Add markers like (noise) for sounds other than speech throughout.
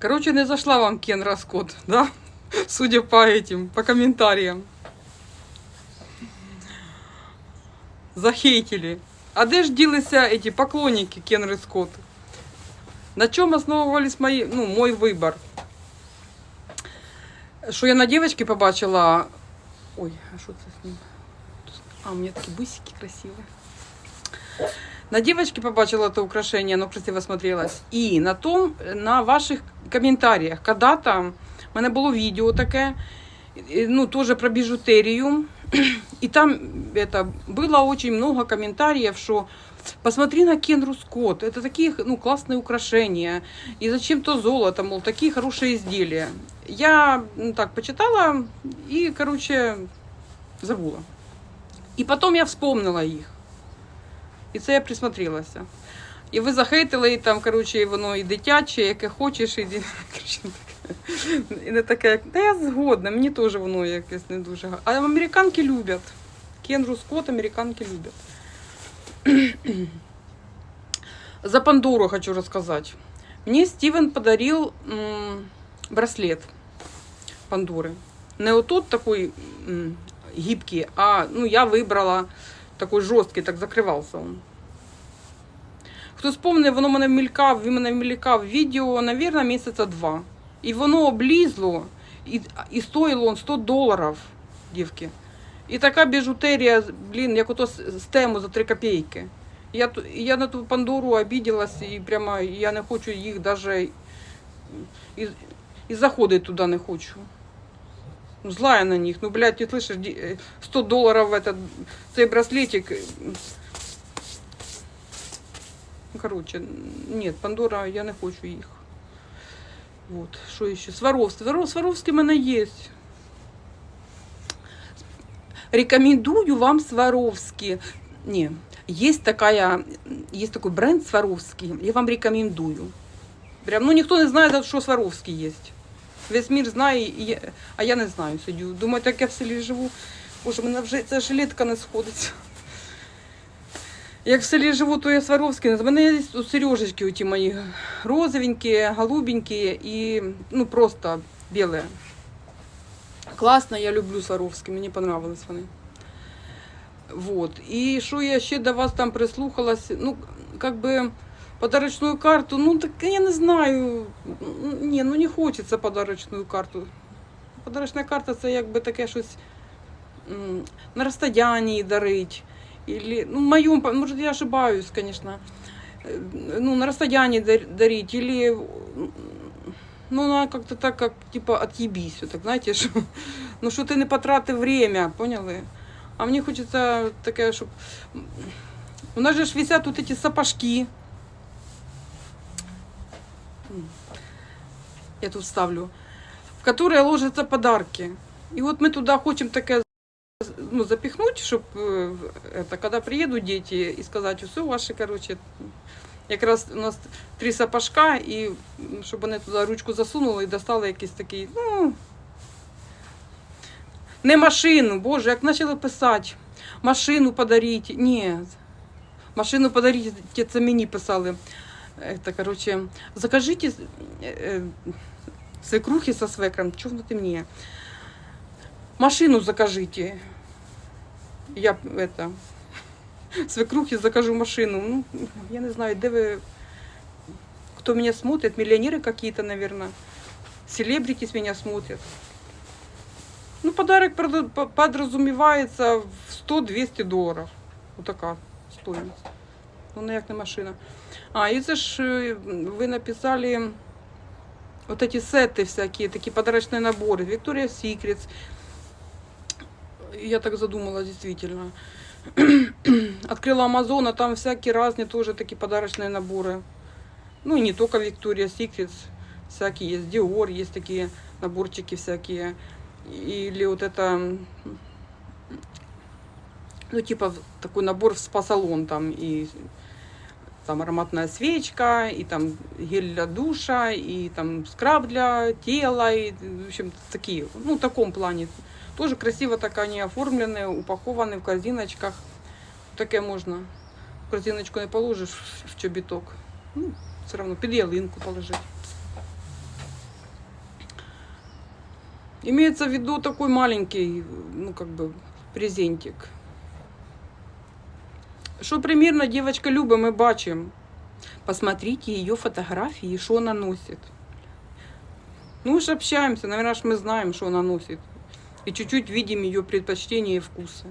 Короче, не зашла вам Кен Раскот, (laughs) да? Судя по этим, по комментариям. Захейтили. А де ж ділися эти поклонники Кен Скотт? На чому основувались мої, ну, мой вибір? Що я на дівчинки побачила. Ой, а що це з ним? А, у мене такі бусики красиві. На девочке побачила это украшение, оно красиво смотрелось. І на том, на ваших комментариях. Когда-то в мене було відео таке, і, ну, тоже про біжутерію. (clears throat) И там это, было очень много комментариев, что посмотри на Кенру Скотт, это такие ну, классные украшения, и зачем то золото, мол, такие хорошие изделия. Я ну, так почитала и, короче, забула. І потім я вспомнила їх. І це я присмотрелася. І ви захейтили, і там, коротше, і воно і дитяче, яке хочеш, і, (laughs) ді- коротше, не таке- і не таке, як. Та я згодна, мені теж воно якесь не дуже. га- А американки люблять. Кенру Скотт американки люблять. (clears throat) За Пандору хочу рассказать. Мне Стивен подарил м, браслет Пандоры. Не вот тот такой м, гибкий, а ну, я выбрала такой жорсткий, так закривався він. Хто спомне, воно мене мількав, він мене мількав відео, навірно, місяця два. І воно облізло, і, і стоїло он 100 доларів, дівки. І така біжутерія, блін, як ото з з тему за 3 копійки. Я, ту- я на ту Пандору обиделась, і прямо я не хочу їх даже і, і заходити туди не хочу. Ну, Злая на них. Ну, блядь, ты слышишь, ди- э, 100 долларов в этот, цей браслетик. Ну, короче, нет, Пандора, я не хочу їх. Вот, що ще? Сваровський. Сваров- Сваровський в мене є. Рекомендую вам Сваровский. Не, есть такая, есть такой бренд Сваровский. Я вам рекомендую. Прям, ну ніхто не знає, що Сваровський є. Весь мір знає, і я, а я не знаю. Сидю. Думаю, так я в селі живу. Боже, мене вже ця жилетка не сходиться. Як в селі живу, то я Сваровський. У мене є у Сережечки оті мої розовенькі, голубенькі і ну просто білі. Класно, я люблю Сваровський, мені понравились вони. Вот. І що я ще до вас там прислухалась, ну, как бы подарочную карту, ну так я не знаю. Ні, ну не хочеться подарочную карту. Подарочна карта це якби таке щось на розстоянні дарить. Или, ну, моем, может, я ошибаюсь, конечно. Э, Ну, на расстоянии дар- дарить. Или, ну, она как-то так, как, типа, отъебись. Вот так, знаете, что, (laughs) ну, что ты не потратив время, поняли? А мне хочется таке, щоб... У нас же висят вот эти сапожки. Я тут ставлю. В которые ложатся подарки. И вот мы туда хотим такое ну, запихнуть, чтобы это, когда приедут дети, и сказать, все ваши, короче, якраз у нас три сапожка, і м, щоб вони туди ручку засунули і достали якийсь такий, ну, не машину, боже, як почали писати, машину подаріть. Ні, машину подаріть, це мені писали. Это, короче, закажите э, свекрухи со свекром, чего ты мне? Машину закажите. Я это свекрухи закажу машину. Ну, я не знаю, де ви, кто меня смотрит, миллионеры какие-то, наверное, селебритис меня смотрят. Ну, подарок подразумевается в 100-200 долларов. Вот такая стоимость. Ну, ну, як не машина. А, і це ж ви написали вот эти сеты всякие, такие подарочные наборы. Victoria's Secrets. Я так задумала, действительно. (clears throat) Открыла Амазон, а там всякие разные тоже такие подарочные наборы. Ну и не только Victoria's Secrets, всякие есть Dior, есть такие наборчики всякие. Или вот это, ну типа такой набор в спа-салон там и там ароматная свечка, и там гель для душа, и там скраб для тела, и, в общем, такие, ну, в таком плане. Тоже красиво так они оформлены, упакованы в корзиночках. Таке можна. В корзиночку не положиш в чобіток. Ну, все равно під ялинку положить. Имеется в виду такой маленький, ну, как бы, презентик. Що примірно дівчинка любить, ми бачимо. Посмотрите ее фотографии, что она носит. Ну, мы же общаемся, наверное, ж мы знаем, что она носит. И чуть-чуть видим ее предпочтения и вкусы.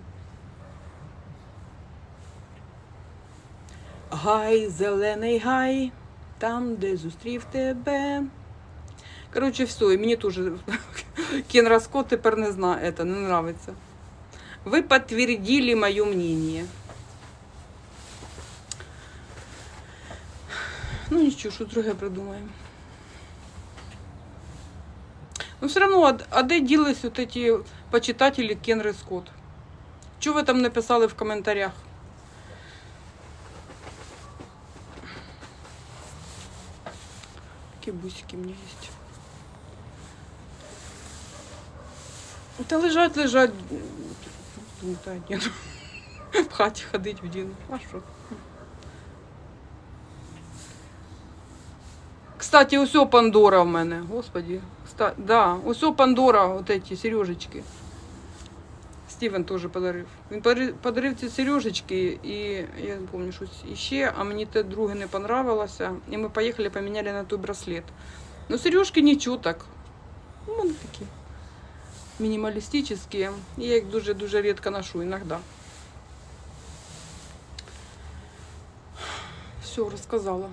Гай, зелений гай, там, де зустрів тебе. Короче, все, і мені теж (laughs) Кен Раско тепер не знаю, это не нравится. Вы подтвердили мое мнение. Ну ничего, что друге придумаем. Ну, все равно а де ділись от эти почитатели Кенри Скотт? Что вы там написали в комментариях? Такі бусики в мене є. Та лежать, лежать. Та, ні. (laughs) В хаті ходить в дін. А що? Кстати, ось о Пандора в мене. Господи. Кста... Да, ось о Пандора, вот эти сережечки. Стівен теж подарив. Він подарив- подарив ці сережечки, і я не пам'ятаю, щось іще, а мені те друге не понравилося. І ми поїхали, поміняли на той браслет. Ну, сережки нічого так. Ну, вони такі мінімалістичні. І я їх дуже-дуже рідко ношу, іноді. Все, розказала.